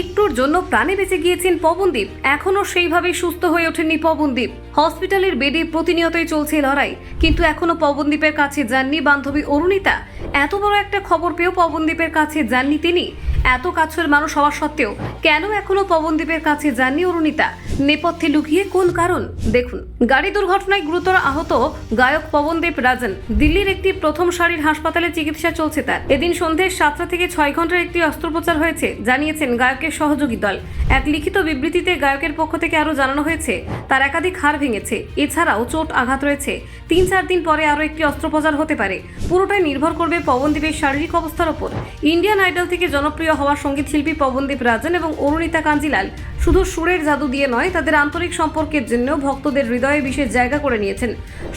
একটু একটুর জন্য প্রাণে বেঁচে গিয়েছেন পবনদীপ। এখনও সেইভাবেই সুস্থ হয়ে ওঠেননি পবনদীপ। হসপিটালের বেডে প্রতিনিয়তই চলছে লড়াই। কিন্তু এখনও পবনদীপের কাছে যাননি বান্ধবী অরুণিতা। এত বড় একটা খবর পেয়েও পবনদীপের কাছে যাননি তিনি। এত কাছের মানুষ হওয়া সত্ত্বেও কেন এখনও পবনদীপের কাছে যাননি অরুণিতা? নেপথ্যে লুকিয়ে কোন কারণ? দেখুন, গাড়ি দুর্ঘটনায় গুরুতর আহত গায়ক পবনদেব রাজন। দিল্লির একটি প্রথম সারির হাসপাতালে চিকিৎসা চলছে তার। এদিন সন্ধ্যে সাতটা থেকে ছয় ঘণ্টার একটি অস্ত্রোপচার হয়েছে, জানিয়েছেন গায়কের সহযোগী। দল। এক লিখিত বিবৃতিতে গায়কের পক্ষ থেকে আরও জানানো হয়েছে, তার একাধিক হাড় ভেঙেছে। এছাড়াও চোট আঘাত রয়েছে। তিন চার দিন পরে আরও একটি অস্ত্রোপচার হতে পারে। পুরোটাই নির্ভর করবে পবনদীপের শারীরিক অবস্থার ওপর। ইন্ডিয়ান আইডল থেকে জনপ্রিয় হওয়া সংগীত শিল্পী পবনদীপ রাজন এবং অরুণিতা কাঞ্জিলাল শুধু সুরের জাদু দিয়ে নয়, তাদের আন্তরিক সম্পর্কের জন্য ভক্তদের হৃদয়ে বিশেষ জায়গা করে নিয়েছেন।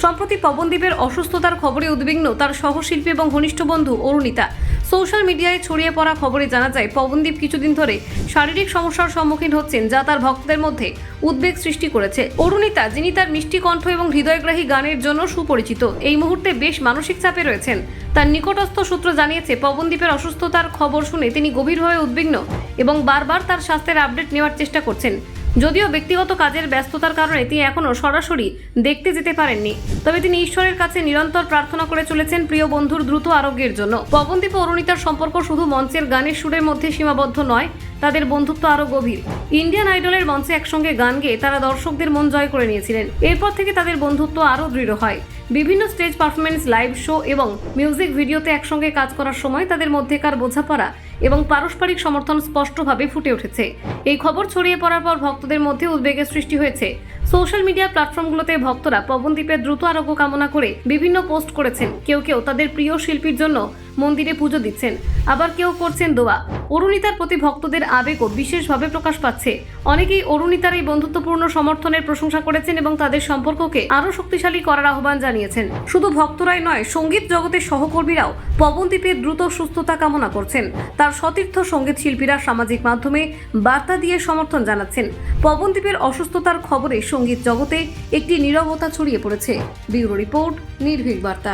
সম্প্রতি পবনদীপের অসুস্থতার খবরে উদ্বিগ্ন তার সহশিল্পী এবং ঘনিষ্ঠ বন্ধু অরুণিতা। সোশ্যাল মিডিয়ায় ছড়িয়ে পড়া খবরে জানা যায়, পবনদীপ কিছুদিন ধরে শারীরিক সমস্যার সম্মুখীন হচ্ছেন যা তার ভক্তদের মধ্যে উদ্বেগ সৃষ্টি করেছে। অরুণিতা, যিনি তার মিষ্টি কণ্ঠ এবং হৃদয়গ্রাহী গানের জন্য সুপরিচিত, এই মুহূর্তে বেশ মানসিক চাপে রয়েছেন। তার নিকটস্থ সূত্র জানিয়েছে, পবনদীপের অসুস্থতার খবর শুনে তিনি গভীরভাবে উদ্বিগ্ন এবং বারবার তার স্বাস্থ্যের আপডেট নেওয়ার চেষ্টা করছেন। যদিও ব্যক্তিগত কাজের ব্যস্ততার কারণে তিনি এখনও সরাসরি দেখতে যেতে পারেননি। তবে তিনি ঈশ্বরের কাছে নিরন্তর প্রার্থনা করে চলেছেন প্রিয় বন্ধুর দ্রুত আরোগ্যের জন্য। পবনদীপ অরুণিতার সম্পর্ক শুধু মঞ্চের গানের সুরের মধ্যে সীমাবদ্ধ নয় তাদের বন্ধুত্ব আরও গভীর। ইন্ডিয়ান আইডলের মঞ্চে একসঙ্গে গান গেয়ে তারা দর্শকদের মন জয় করে নিয়েছিলেন। এরপর থেকে তাদের বন্ধুত্ব আরও দৃঢ় হয়। বিভিন্ন স্টেজ পারফরমেন্স লাইভ শো এবং মিউজিক ভিডিওতে একসঙ্গে কাজ করার সময় তাদের মধ্যেকার বোঝাপড়া এবং পারস্পরিক সমর্থন স্পষ্টভাবে ফুটে উঠেছে। এই খবর ছড়িয়ে পড়ার পর ভক্তদের মধ্যে উদ্বেগের সৃষ্টি হয়েছে। সোশ্যাল মিডিয়া প্ল্যাটফর্মগুলোতে ভক্তরা পবনদ্বীপের দ্রুত আরোগ্য কামনা করে বিভিন্ন পোস্ট করেছেন। কেউ কেউ তাদের প্রিয় শিল্পীর জন্য মন্দিরে পুজো দিচ্ছেন। আবার কেউ করছেন দোয়া। অরুণিতার প্রতি ভক্তদের আবেগও বিশেষভাবে প্রকাশ পাচ্ছে। অনেকেই অরুণিতার এই বন্ধুত্বপূর্ণ সমর্থনের প্রশংসা করেছেন এবং তাদের সম্পর্ককে আরও শক্তিশালী করার আহ্বান জানিয়েছেন। শুধু ভক্তরাই নয়, সংগীত জগতের সহকর্মীরাও পবনদ্বীপের দ্রুত সুস্থতা কামনা করছেন। তার সতীর্থ সংগীত শিল্পীরা সামাজিক মাধ্যমে বার্তা দিয়ে সমর্থন জানাচ্ছেন। পবনদ্বীপের অসুস্থতার খবরে সংগীত জগতে একটি নিরবতা ছড়িয়ে পড়েছে। ব্যুরো রিপোর্ট নির্ভীক বার্তা।